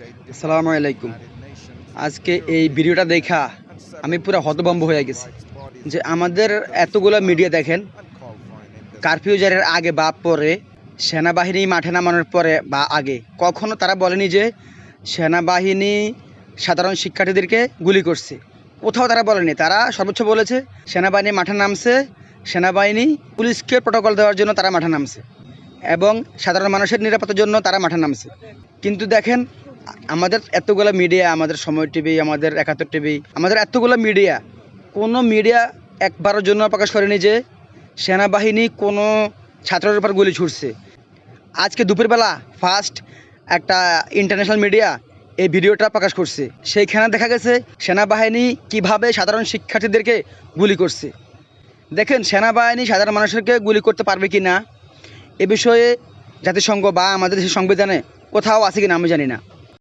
আসসালামু আলাইকুম। আজকে এই ভিডিওটা দেখা আমি পুরো হতভম্ব হয়ে গেছি। যে আমাদের এতগুলো মিডিয়া দেখেন, কারফিউ জারির আগে বা পরে, সেনাবাহিনী মাঠে নামানোর পরে বা আগে, কখনো তারা বলেনি যে সেনাবাহিনী সাধারণ শিক্ষার্থীদেরকে গুলি করছে। কোথাও তারা বলেনি। তারা সর্বোচ্চ বলেছে, সেনাবাহিনী মাঠে নামছে, সেনাবাহিনী পুলিশকে প্রোটোকল দেওয়ার জন্য তারা মাঠে নামছে এবং সাধারণ মানুষের নিরাপত্তার জন্য তারা মাঠে নামছে। কিন্তু দেখেন আমাদের এতগুলো মিডিয়া আমাদের সময় টিভি আমাদের একাত্তর টিভি আমাদের এতগুলো মিডিয়া কোনো মিডিয়া একবারের জন্য প্রকাশ করেনি যে সেনাবাহিনী কোনো ছাত্রের উপর গুলি ছুটছে আজকে দুপুরবেলা ফার্স্ট একটা ইন্টারন্যাশনাল মিডিয়া এই ভিডিওটা প্রকাশ করছে। সেইখানে দেখা গেছে সেনাবাহিনী কীভাবে সাধারণ শিক্ষার্থীদেরকে গুলি করছে। দেখেন, সেনাবাহিনী সাধারণ মানুষকে গুলি করতে পারবে কি না এ বিষয়ে জাতিসংঘ বা আমাদের দেশের সংবিধানে কোথাও আছে কিনা আমি জানি না।